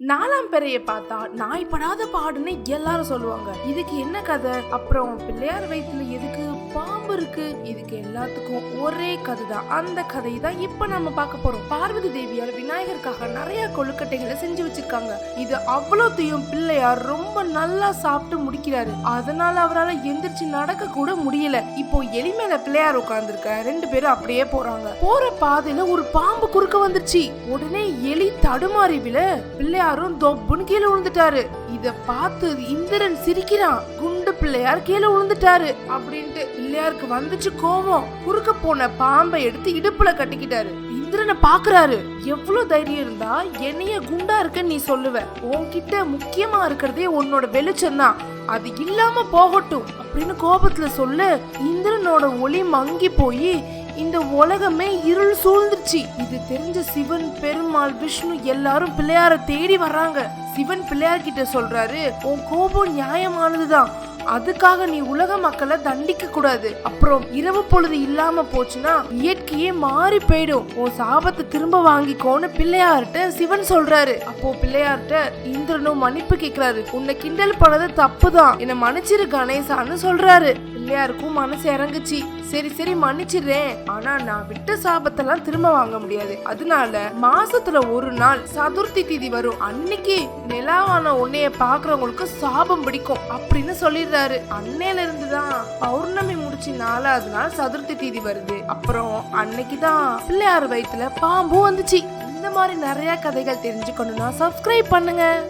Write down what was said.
நாலாம் பெறைய பார்த்தா நாய் படாத பாடுன்னு எல்லாரும் சொல்லுவாங்க. இதுக்கு என்ன கதை? அப்புறம் பிள்ளையார் வயிற்றுல எதுக்கு இருக்கு. இதுக்கு எல்லாத்துக்கும் ஒரே கதை தான் அந்த கதையை தான் இப்ப நம்ம பார்க்க போறோம். பார்வதி தேவியார் விநாயகருக்காக நிறைய கொழுக்கட்டைகளை செஞ்சு வச்சிருக்காங்க. இது அவ்வளோத்தையும் பிள்ளையார் ரொம்ப நல்லா சாப்பிட்டு முடிக்கிறாரு. அதனால அவரால் எந்திரிச்சு நடக்க கூட முடியல. இப்போ எலி மேல பிள்ளையார் உட்கார்ந்துருக்க ரெண்டு பேரும் அப்படியே போறாங்க. போற பாதையில ஒரு பாம்பு குறுக்க வந்துருச்சு. உடனே எலி தடுமாறி விழ பிள்ளையாரும் தொப்புன்னு கீழே விழுந்துட்டாரு. இத பார்த்து இந்திரன் சிரிக்கிறான். பிள்ளையார் கீழே விழுந்துட்டாரு. அப்படின்ட்டு பிள்ளையாருக்கு வந்துச்சு கோவம். குறுக்க போன பாம்பை எடுத்து இடுப்புல கட்டிக்கிட்டாரு. இந்திரனை பாக்குறாரு. எவ்வளவு தைரியம் இருந்தா என்னைய குண்டா இருக்கன்னு நீ சொல்லுவ. உன்கிட்ட முக்கியமா இருக்கிறதே உன்னோட வெளிச்சம் தான் அது இல்லாம போகட்டும் அப்படின்னு கோபத்துல சொல்லு. இந்திரனோட ஒளி மங்கி போய் இந்த உலகமே இருள் சூழ்ந்துருச்சு. இது தெரிஞ்ச சிவன் பெருமாள் விஷ்ணு எல்லாரும் பிள்ளையார தேடி வர்றாங்க. சிவன் பிள்ளையார் கிட்ட சொல்றாரு உன் கோபம் நியாயமானதுதான். அதுக்காக நீ உலக மக்களை தண்டிக்க கூடாது. அப்புறம் இரவு பொழுது இல்லாம போச்சுன்னா இயற்கையே மாறி போயிடும். உன் சாபத்தை திரும்ப வாங்கிக்கோன்னு பிள்ளையார்ட்ட சிவன் சொல்றாரு. அப்போ பிள்ளையார்ட்ட இந்திரனும் மன்னிப்பு கேக்குறாரு. உன்னை கிண்டல் பண்ணது தப்புதான். என்ன மன்னிச்சிரு கணேசான்னு சொல்றாரு. பிள்ளையாருக்கும் மனசு இறங்குச்சு. சரி சரி மன்னிச்சிடுறேன். ஆனா நான் விட்ட சாபத்தெல்லாம் திரும்ப வாங்க முடியாது. அதனால மாசத்துல ஒரு நாள் சதுர்த்தி திதி வரும். அன்னைக்கு நிலாவான உன்னைய பாக்குறவங்களுக்கு சாபம் பிடிக்கும் அப்படின்னு சொல்லிடுறாரு. அன்னையில இருந்து தான் பௌர்ணமி முடிச்சு நாலாவது நாள் சதுர்த்தி திதி வருது. அப்புறம் அன்னைக்கு தான் பிள்ளையார் வயிற்றுல பாம்பும் வந்துச்சு. இந்த மாதிரி நிறைய கதைகள் தெரிஞ்சுக்கணும்னா சப்ஸ்கிரைப் பண்ணுங்க.